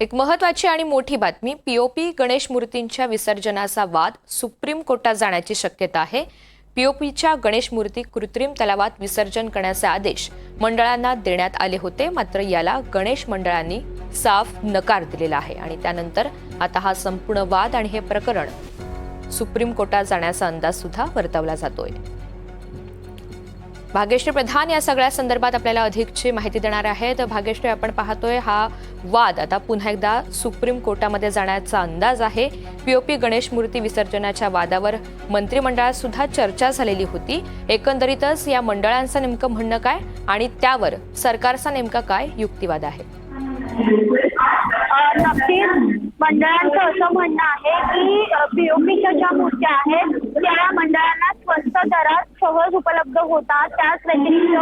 एक महत्वाची आणि मोठी बातमी पीओपी गणेश मूर्तींच्या विसर्जनाचा वाद सुप्रीम कोर्टात जाण्याची शक्यता आहे. पीओपीच्या गणेश मूर्ती कृत्रिम तलावात विसर्जन करण्याचे आदेश मंडळांना देण्यात आले होते. मात्र याला गणेश मंडळांनी साफ नकार दिलेला आहे आणि त्यानंतर आता हा संपूर्ण वाद आणि हे प्रकरण सुप्रीम कोर्टात जाण्याचा अंदाज सुद्धा वर्तवला जातोय. भाग्यश्री प्रधान या सगळ्या संदर्भात आपल्याला अधिकची माहिती देणार आहेत. भाग्यश्री आपण पाहतोय हा वाद आता पुन्हा एकदा सुप्रीम कोर्टामध्ये जाण्याचा अंदाज आहे. पीओपी गणेश मूर्ती विसर्जनाच्या वादावर मंत्रिमंडळात सुद्धा चर्चा झालेली होती. एकंदरीतच या मंडळांचं नेमकं म्हणणं काय आणि त्यावर सरकारचा नेमका काय युक्तिवाद आहे? नक्कीच. मंडळांचं असं म्हणणं आहे की पीओपीच्या ज्या मूर्त्या आहेत त्या मंडळांना स्वस्त उपलब्ध होतात. त्याच व्यतिरिक्त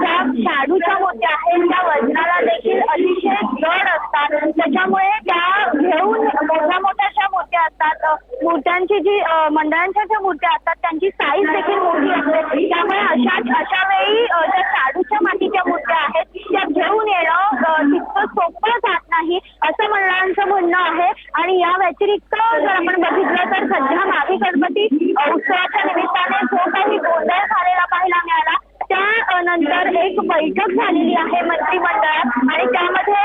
ज्या शाडूच्या होत्या आहेत त्या वजनाला देखील अतिशय जड असतात. त्याच्यामुळे त्या घेऊन मोठ्या मोठ्या ज्या मूर्त्या असतात मूर्त्यांची जी मंडळांच्या ज्या मूर्त्या असतात त्यांची साईज देखील मोठी असते. त्यामुळे अशा अशा वेळी ज्या शाडूच्या मातीच्या मूर्त्या आहेत त्या घेऊन येणं तितकं सोपं जात नाही असं मंडळांचं म्हणणं आहे. आणि या व्यतिरिक्त जर आपण बघितलं तर सध्या मागे गणपती उत्सवाच्या निमित्ताने काही गोंधळ झालेला पाहायला मिळाला. त्यानंतर एक बैठक झालेली आहे मंत्रिमंडळात आणि त्यामध्ये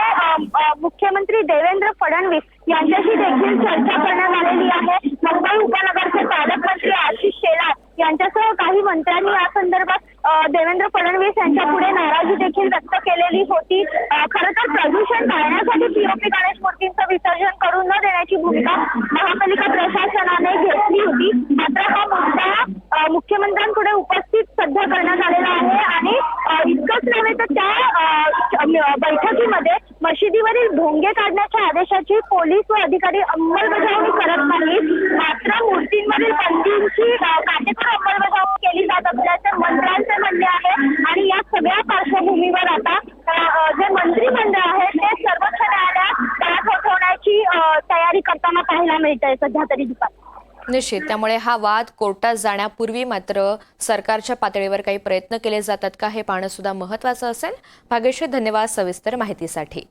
मुख्यमंत्री देवेंद्र फडणवीस यांच्याशी देखील चर्चा करण्यात आलेली आहे. मुंबई उपनगरचे पालकमंत्री आशिष शेलार यांच्यासह काही मंत्र्यांनी या संदर्भात देवेंद्र फडणवीस यांच्या पुढे नाराजी देखील व्यक्त केलेली होती. खर खरं तर प्रदूषण टाळण्यासाठी पीओपी गणेश मूर्तींचं विसर्जन करून न देण्याची भूमिका महापालिका प्रशासनाने घेतली होती. मात्र हा मुद्दा मुख्यमंत्र्यांकडे मुख्यमंत्र्यांपुढे उपस्थित सध्या करण्यात आलेला आहे आणि इतकंच नव्हे तर त्या बैठकीमध्ये मशिदीवरील भोंगे काढण्याच्या आदेशाची पोलीस व अधिकारी अंमलबजावणी करत नाहीत. मात्र मूर्तींवरील बंदींची काटेकोर अंमलबजावणी केली जात असल्याचं मंत्र्यांचे म्हणणे आहे. आणि या सगळ्या पार्श्वभूमीवर आता जे मंत्रिमंडळ आहे ते सर्वोच्च न्यायालयात ताट उठवण्याची तयारी करताना पाहायला मिळतंय सध्या तरी दुपारी. निश्चित. त्यामुळे हा वाद कोर्टात जाण्यापूर्वी मात्र सरकारच्या पातळीवर काही प्रयत्न केले जातात का हे पाहणं सुद्धा महत्वाचं असेल. भाग्यश्री धन्यवाद सविस्तर माहितीसाठी.